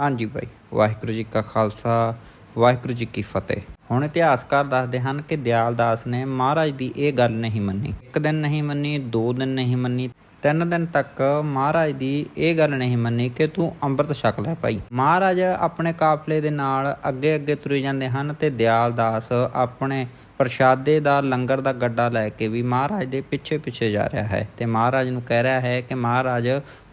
ਹਾਂਜੀ ਭਾਈ, ਵਾਹਿਗੁਰੂ ਜੀ ਕਾ ਖਾਲਸਾ, ਵਾਹਿਗੁਰੂ ਜੀ ਕੀ ਫਤਿਹ। ਹੁਣ ਇਤਿਹਾਸਕਾਰ ਦੱਸਦੇ ਹਨ ਕਿ ਦਿਆਲ ਦਾਸ ਨੇ ਮਹਾਰਾਜ ਦੀ ਇਹ ਗੱਲ ਨਹੀਂ ਮੰਨੀ। ਇੱਕ ਦਿਨ ਨਹੀਂ ਮੰਨੀ, ਦੋ ਦਿਨ ਨਹੀਂ ਮੰਨੀ, ਤਿੰਨ ਦਿਨ ਤੱਕ ਮਹਾਰਾਜ ਦੀ ਇਹ ਗੱਲ ਨਹੀਂ ਮੰਨੀ ਕਿ ਤੂੰ ਅੰਮ੍ਰਿਤ ਛਕ ਲੈ ਭਾਈ। ਮਹਾਰਾਜ ਆਪਣੇ ਕਾਫਲੇ ਦੇ ਨਾਲ ਅੱਗੇ ਅੱਗੇ ਤੁਰੇ ਜਾਂਦੇ ਹਨ ਤੇ ਦਿਆਲ ਦਾਸ ਆਪਣੇ ਪ੍ਰਸ਼ਾਦੇ ਦਾ, ਲੰਗਰ ਦਾ ਗੱਡਾ ਲੈ ਕੇ ਵੀ ਮਹਾਰਾਜ ਦੇ ਪਿੱਛੇ ਪਿੱਛੇ ਜਾ ਰਿਹਾ ਹੈ। ਤੇ ਮਹਾਰਾਜ ਨੂੰ ਕਹਿ ਰਿਹਾ ਹੈ ਕਿ ਮਹਾਰਾਜ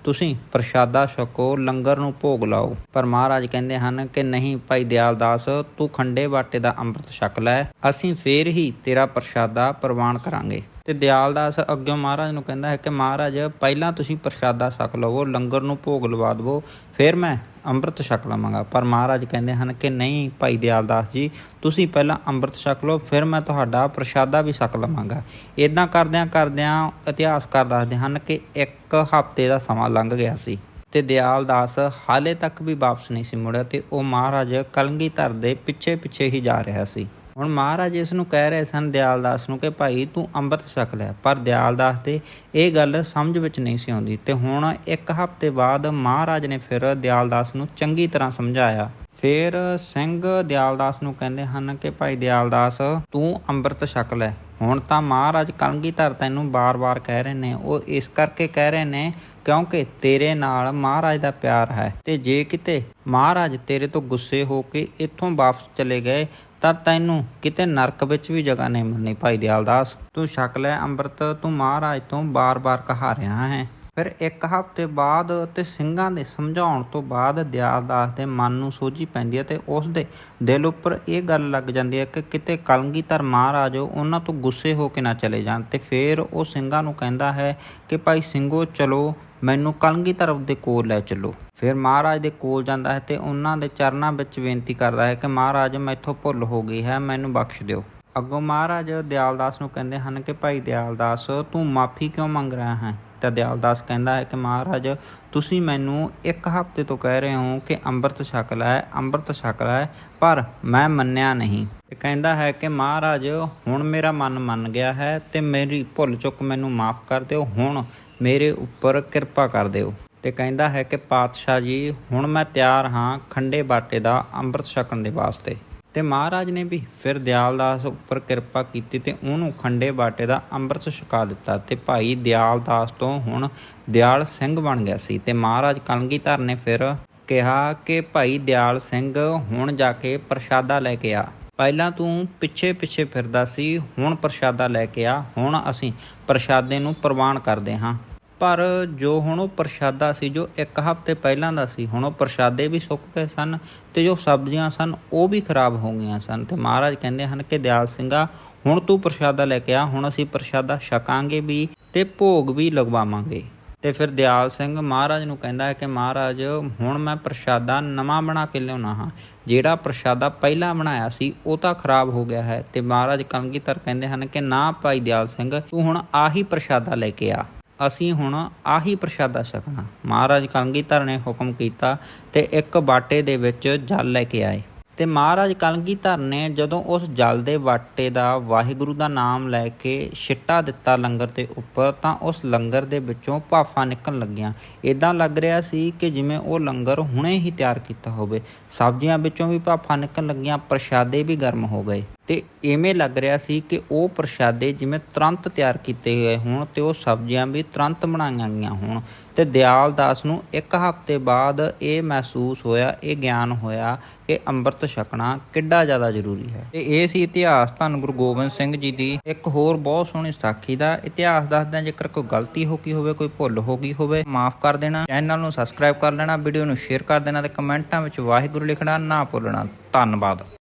ਤੁਸੀਂ ਪ੍ਰਸ਼ਾਦਾ ਛਕੋ, ਲੰਗਰ ਨੂੰ ਭੋਗ ਲਾਓ। ਪਰ ਮਹਾਰਾਜ ਕਹਿੰਦੇ ਹਨ ਕਿ ਨਹੀਂ, ਭਾਈ ਦਿਆਲ ਦਾਸ ਤੂੰ ਖੰਡੇ ਬਾਟੇ ਦਾ ਅੰਮ੍ਰਿਤ ਛਕ ਲੈ। ਅਸੀਂ ਫੇਰ ਹੀ ਤੇਰਾ ਪ੍ਰਸ਼ਾਦਾ ਪ੍ਰਵਾਨ ਕਰਾਂਗੇ। ਤੇ ਦਿਆਲ ਦਾਸ ਅੱਗੇ ਮਹਾਰਾਜ ਨੂੰ ਕਹਿੰਦਾ ਹੈ ਕਿ ਮਹਾਰਾਜ, ਪਹਿਲਾਂ ਤੁਸੀਂ ਪ੍ਰਸ਼ਾਦਾ ਛਕ ਲਵੋ, ਲੰਗਰ ਨੂੰ ਭੋਗ ਲਵਾ ਦਿਵੋ। ਫਿਰ ਮੈਂ ਅੰਮ੍ਰਿਤ ਛਕ ਲਵਾਂਗਾ। ਪਰ ਮਹਾਰਾਜ ਕਹਿੰਦੇ ਹਨ ਕਿ ਨਹੀਂ ਭਾਈ ਦਿਆਲਦਾਸ ਜੀ, ਤੁਸੀਂ ਪਹਿਲਾਂ ਅੰਮ੍ਰਿਤ ਛਕ ਲਓ, ਫਿਰ ਮੈਂ ਤੁਹਾਡਾ ਪ੍ਰਸ਼ਾਦਾ ਵੀ ਛਕ ਲਵਾਂਗਾ। ਇਦਾਂ ਕਰਦਿਆਂ ਕਰਦਿਆਂ ਇਤਿਹਾਸਕਾਰ ਦੱਸਦੇ ਹਨ ਕਿ ਇੱਕ ਹਫ਼ਤੇ ਦਾ ਸਮਾਂ ਲੰਘ ਗਿਆ ਸੀ ਤੇ ਦਿਆਲਦਾਸ ਹਾਲੇ ਤੱਕ ਵੀ ਵਾਪਸ ਨਹੀਂ ਸੀ ਮੁੜਿਆ ਤੇ ਉਹ ਮਹਾਰਾਜ ਕਲਗੀਧਰ ਦੇ ਪਿੱਛੇ ਪਿੱਛੇ ਹੀ ਜਾ ਰਿਹਾ ਸੀ। ਹੁਣ ਮਹਾਰਾਜ ਇਸ ਨੂੰ ਕਹਿ ਰਹੇ ਸਨ ਦਿਆਲਦਾਸ ਨੂੰ ਕਿ ਭਾਈ ਤੂੰ ਅੰਮ੍ਰਿਤ ਛਕ ਲੈ, ਪਰ ਦਿਆਲਦਾਸ ਤੇ ਇਹ ਗੱਲ ਸਮਝ ਵਿੱਚ ਨਹੀਂ ਸੀ ਆਉਂਦੀ ਤੇ ਹੁਣ ਇੱਕ ਹਫ਼ਤੇ ਬਾਅਦ ਮਹਾਰਾਜ ਨੇ ਫਿਰ ਦਿਆਲਦਾਸ ਨੂੰ ਚੰਗੀ ਤਰ੍ਹਾਂ ਸਮਝਾਇਆ। ਫਿਰ ਸਿੰਘ ਦਿਆਲਦਾਸ ਨੂੰ ਕਹਿੰਦੇ ਹਨ ਕਿ ਭਾਈ ਦਿਆਲਦਾਸ, ਤੂੰ ਅੰਮ੍ਰਿਤ ਛਕ ਲੈ। ਹੁਣ ਤਾਂ ਮਹਾਰਾਜ ਕਲਗੀਧਰ ਤੈਨੂੰ ਬਾਰ-ਬਾਰ ਕਹਿ ਰਹੇ ਨੇ, ਉਹ ਇਸ ਕਰਕੇ ਕਹਿ ਰਹੇ ਨੇ ਕਿਉਂਕਿ ਤੇਰੇ ਨਾਲ ਮਹਾਰਾਜ ਦਾ ਪਿਆਰ ਹੈ ਤੇ ਜੇ ਕਿਤੇ ਮਹਾਰਾਜ ਤੇਰੇ ਤੋਂ ਗੁੱਸੇ ਹੋ ਕੇ ਇੱਥੋਂ ਵਾਪਸ ਚਲੇ ਗਏ ਤਾਂ ਤੈਨੂੰ ਕਿਤੇ ਨਰਕ ਵਿੱਚ ਵੀ ਜਗ੍ਹਾ ਨਹੀਂ ਮਿਲਣੀ, ਭਾਈ ਦਿਆਲ ਦਾਸ ਤੂੰ ਛਕ ਲੈ ਅੰਮ੍ਰਿਤ, ਤੂੰ ਮਹਾਰਾਜ ਤੋਂ ਬਾਰ-ਬਾਰ ਕਹਾ ਰਿਹਾ ਹੈ। ਫਿਰ ਇੱਕ ਹਫ਼ਤੇ ਬਾਅਦ ਤੇ ਸਿੰਘਾਂ ਦੇ ਸਮਝਾਉਣ ਤੋਂ ਬਾਅਦ ਦਿਆਲਦਾਸ ਦੇ ਮਨ ਨੂੰ ਸੋਝੀ ਪੈਂਦੀ ਹੈ ਤੇ ਉਸ ਦੇ ਦਿਲ ਉੱਪਰ ਇਹ ਗੱਲ ਲੱਗ ਜਾਂਦੀ ਹੈ ਕਿ ਕਿਤੇ ਕਲਗੀਧਰ ਮਹਾਰਾਜ ਉਹਨਾਂ ਤੋਂ ਗੁੱਸੇ ਹੋ ਕੇ ਨਾ ਚਲੇ ਜਾਣ ਤੇ ਫਿਰ ਉਹ ਸਿੰਘਾਂ ਨੂੰ ਕਹਿੰਦਾ ਹੈ ਕਿ ਭਾਈ ਸਿੰਘੋ, ਚਲੋ, ਮੈਨੂੰ ਕਲਗੀਧਰ ਦੇ ਕੋਲ ਲੈ ਚੱਲੋ। ਫਿਰ ਮਹਾਰਾਜ ਦੇ ਕੋਲ ਜਾਂਦਾ ਹੈ ਤੇ ਉਹਨਾਂ ਦੇ ਚਰਨਾਂ ਵਿੱਚ ਬੇਨਤੀ ਕਰਦਾ ਹੈ ਕਿ ਮਹਾਰਾਜ, ਮੈਥੋਂ ਭੁੱਲ ਹੋ ਗਈ ਹੈ, ਮੈਨੂੰ ਬਖਸ਼ ਦਿਓ। ਅੱਗੋਂ ਮਹਾਰਾਜ ਦਿਆਲਦਾਸ ਨੂੰ ਕਹਿੰਦੇ ਹਨ ਕਿ ਭਾਈ ਦਿਆਲਦਾਸ ਤੂੰ ਮਾਫੀ ਕਿਉਂ ਮੰਗ ਰਿਹਾ ਹੈ? ਤਾਂ ਦਿਆਲਦਾਸ ਕਹਿੰਦਾ ਹੈ ਕਿ ਮਹਾਰਾਜ, ਤੁਸੀਂ ਮੈਨੂੰ ਇੱਕ ਹਫ਼ਤੇ ਤੋਂ ਕਹਿ ਰਹੇ ਹੋ ਕਿ ਅੰਮ੍ਰਿਤ ਛਕ ਲੈ, ਅੰਮ੍ਰਿਤ ਛਕ ਲੈ, ਪਰ ਮੈਂ ਮੰਨਿਆ ਨਹੀਂ। ਤੇ ਕਹਿੰਦਾ ਹੈ ਕਿ ਮਹਾਰਾਜ, ਹੁਣ ਮੇਰਾ ਮਨ ਮੰਨ ਗਿਆ ਹੈ ਤੇ ਮੇਰੀ ਭੁੱਲ ਚੁੱਕ ਮੈਨੂੰ ਮਾਫ ਕਰ ਦਿਓ, ਹੁਣ ਮੇਰੇ ਉੱਪਰ ਕਿਰਪਾ ਕਰ ਦਿਓ। ਤੇ ਕਹਿੰਦਾ ਹੈ ਕਿ ਪਾਤਸ਼ਾਹ ਜੀ, ਹੁਣ ਮੈਂ ਤਿਆਰ ਹਾਂ ਖੰਡੇ ਬਾਟੇ ਦਾ ਅੰਮ੍ਰਿਤ ਛਕਣ ਦੇ ਵਾਸਤੇ। ਤੇ ਮਹਾਰਾਜ ਨੇ ਵੀ ਫਿਰ ਦਿਆਲਦਾਸ ਉੱਪਰ ਕਿਰਪਾ ਕੀਤੀ ਤੇ ਉਹਨੂੰ ਖੰਡੇ ਬਾਟੇ ਦਾ ਅੰਮ੍ਰਿਤ ਛਕਾ ਦਿੱਤਾ ਤੇ ਭਾਈ ਦਿਆਲਦਾਸ ਤੋਂ ਹੁਣ ਦਿਆਲ ਸਿੰਘ ਬਣ ਗਿਆ ਸੀ ਤੇ ਮਹਾਰਾਜ ਕਲਗੀਧਰ ਨੇ ਫਿਰ ਕਿਹਾ ਕਿ ਭਾਈ ਦਿਆਲ ਸਿੰਘ ਹੁਣ ਜਾ ਕੇ ਪ੍ਰਸ਼ਾਦਾ ਲੈ ਕੇ ਆ। ਪਹਿਲਾਂ ਤੂੰ ਪਿੱਛੇ ਪਿੱਛੇ ਫਿਰਦਾ ਸੀ, ਹੁਣ ਪ੍ਰਸ਼ਾਦਾ ਲੈ ਕੇ ਆ। ਹੁਣ ਅਸੀਂ ਪ੍ਰਸ਼ਾਦੇ ਨੂੰ ਪ੍ਰਵਾਨ ਕਰਦੇ ਹਾਂ। ਪਰ ਜੋ ਹੁਣ ਉਹ ਪ੍ਰਸ਼ਾਦਾ ਸੀ, ਜੋ ਇੱਕ ਹਫ਼ਤੇ ਪਹਿਲਾਂ ਦਾ ਸੀ, ਹੁਣ ਉਹ ਪ੍ਰਸ਼ਾਦੇ ਵੀ ਸੁੱਕ ਗਏ ਸਨ ਤੇ ਜੋ ਸਬਜ਼ੀਆਂ ਸਨ, ਉਹ ਵੀ ਖਰਾਬ ਹੋ ਗਈਆਂ ਸਨ ਤੇ ਮਹਾਰਾਜ ਕਹਿੰਦੇ ਹਨ ਕਿ ਦਿਆਲ ਸਿੰਘਾ, ਹੁਣ ਤੂੰ ਪ੍ਰਸ਼ਾਦਾ ਲੈ ਕੇ ਆ, ਹੁਣ ਅਸੀਂ ਪ੍ਰਸ਼ਾਦਾ ਛਕਾਂਗੇ ਵੀ ਤੇ ਭੋਗ ਵੀ ਲਗਵਾਵਾਂਗੇ। ਤੇ ਫਿਰ ਦਿਆਲ ਸਿੰਘ ਮਹਾਰਾਜ ਨੂੰ ਕਹਿੰਦਾ ਹੈ ਕਿ ਮਹਾਰਾਜ, ਹੁਣ ਮੈਂ ਪ੍ਰਸ਼ਾਦਾ ਨਵਾਂ ਬਣਾ ਕੇ ਲਿਆਉਣਾ ਹਾਂ। ਜਿਹੜਾ ਪ੍ਰਸ਼ਾਦਾ ਪਹਿਲਾਂ ਬਣਾਇਆ ਸੀ, ਉਹ ਤਾਂ ਖਰਾਬ ਹੋ ਗਿਆ ਹੈ ਤੇ ਮਹਾਰਾਜ ਕਲਗੀਧਰ ਕਹਿੰਦੇ ਹਨ ਕਿ ਨਾ ਭਾਈ ਦਿਆਲ ਸਿੰਘ, ਤੂੰ ਹੁਣ ਆਹੀ ਪ੍ਰਸ਼ਾਦਾ ਲੈ ਕੇ ਆ। ਅਸੀਂ ਹੁਣ ਆਹੀ ਪ੍ਰਸ਼ਾਦਾ ਛਕਣਾ। ਮਹਾਰਾਜ ਕਲਗੀਧਰ ਨੇ ਹੁਕਮ ਕੀਤਾ ਤੇ ਇੱਕ ਬਾਟੇ ਦੇ ਵਿੱਚ ਜਲ ਲੈ ਕੇ ਆਏ। ਤੇ ਮਹਾਰਾਜ ਕਲਗੀਧਰ ਨੇ ਜਦੋਂ ਉਸ ਜਲ ਦੇ ਬਾਟੇ ਦਾ ਵਾਹਿਗੁਰੂ ਦਾ ਨਾਮ ਲੈ ਕੇ ਛਿੱਟਾ ਦਿੱਤਾ ਲੰਗਰ ਦੇ ਉੱਪਰ, ਤਾਂ ਉਸ ਲੰਗਰ ਦੇ ਵਿੱਚੋਂ ਭਾਫਾਂ ਨਿਕਲਣ ਲੱਗੀਆਂ। ਇਦਾਂ ਲੱਗ ਰਿਹਾ ਸੀ ਕਿ ਜਿਵੇਂ ਉਹ ਲੰਗਰ ਹੁਣੇ ਹੀ ਤਿਆਰ ਕੀਤਾ ਹੋਵੇ। ਸਬਜ਼ੀਆਂ ਵਿੱਚੋਂ ਵੀ ਭਾਫਾਂ ਨਿਕਲਣ ਲੱਗੀਆਂ, ਪ੍ਰਸ਼ਾਦੇ ਵੀ ਗਰਮ ਹੋ ਗਏ। ਤੇ ਐਵੇਂ ਲੱਗ ਰਿਹਾ ਸੀ ਕਿ ਉਹ ਪ੍ਰਸ਼ਾਦੇ ਜਿਵੇਂ ਤੁਰੰਤ ਤਿਆਰ ਕੀਤੇ ਗਏ ਹੋਣ ਤੇ ਉਹ ਸਬਜ਼ੀਆਂ ਵੀ ਤੁਰੰਤ ਬਣਾਈਆਂ ਗਈਆਂ ਹੋਣ ਤੇ ਦਿਆਲ ਦਾਸ ਨੂੰ ਇੱਕ ਹਫ਼ਤੇ ਬਾਅਦ ਇਹ ਮਹਿਸੂਸ ਹੋਇਆ, ਇਹ ਗਿਆਨ ਹੋਇਆ ਕਿ ਅੰਮ੍ਰਿਤ ਛਕਣਾ ਕਿੱਡਾ ਜ਼ਿਆਦਾ ਜ਼ਰੂਰੀ ਹੈ। ਤੇ ਇਹ ਸੀ ਇਤਿਹਾਸ ਧੰਨ ਗੁਰੂ ਗੋਬਿੰਦ ਸਿੰਘ ਜੀ ਦੀ। ਇੱਕ ਹੋਰ ਬਹੁਤ ਸੋਹਣੀ ਸਾਖੀ ਦਾ ਇਤਿਹਾਸ ਦੱਸਦਿਆਂ ਜੇਕਰ ਕੋਈ ਗਲਤੀ ਹੋ ਗਈ ਹੋਵੇ, ਕੋਈ ਭੁੱਲ ਹੋ ਗਈ ਹੋਵੇ, ਮਾਫ ਕਰ ਦੇਣਾ। ਚੈਨਲ ਨੂੰ ਸਬਸਕ੍ਰਾਈਬ ਕਰ ਲੈਣਾ, ਵੀਡੀਓ ਨੂੰ ਸ਼ੇਅਰ ਕਰ ਦੇਣਾ ਤੇ ਕਮੈਂਟਾਂ ਵਿੱਚ ਵਾਹਿਗੁਰੂ ਲਿਖਣਾ ਨਾ ਭੁੱਲਣਾ। ਧੰਨਵਾਦ।